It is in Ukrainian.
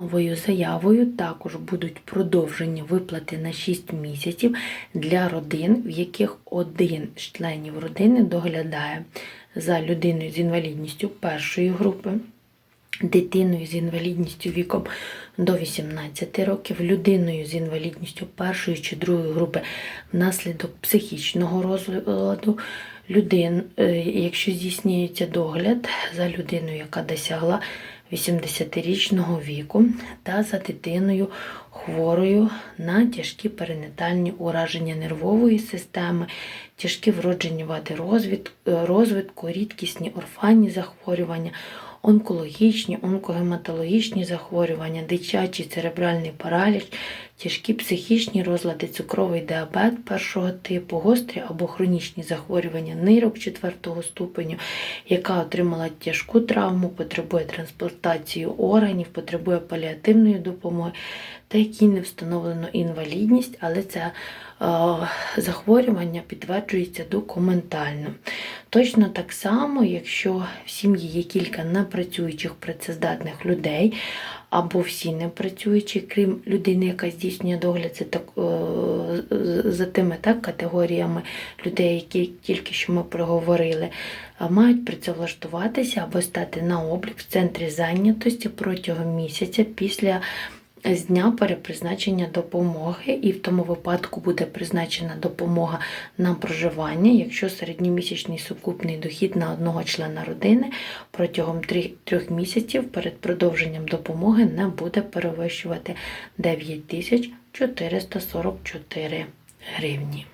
Новою заявою. Також будуть продовжені виплати на 6 місяців для родин, в яких один з членів родини доглядає за людиною з інвалідністю першої групи, дитиною з інвалідністю віком до 18 років, людиною з інвалідністю першої чи другої групи внаслідок психічного розладу, людин, е, якщо здійснюється догляд за людиною, яка досягла 80-річного віку, та за дитиною хворою на тяжкі перинатальні ураження нервової системи, тяжкі вроджені вади розвід- е, розвитку, рідкісні орфанні захворювання, онкологічні, онкогематологічні захворювання, дитячий церебральний параліч, тяжкі психічні розлади, цукровий діабет першого типу, гострі або хронічні захворювання нирок четвертого ступеню, яка отримала тяжку травму, потребує трансплантації органів, потребує паліативної допомоги, та якій не встановлено інвалідність, але це е, захворювання підтверджується документально. Точно так само, якщо в сім'ї є кілька непрацюючих працездатних людей, або всі непрацюючі, крім людини, яка здійснює догляд за, так, е, за тими так, категоріями людей, які тільки що ми проговорили, мають працевлаштуватися або стати на облік в центрі зайнятості протягом місяця після з дня перепризначення допомоги, і в тому випадку буде призначена допомога на проживання, якщо середньомісячний сукупний дохід на одного члена родини протягом трьох місяців перед продовженням допомоги не буде перевищувати 9444 гривні.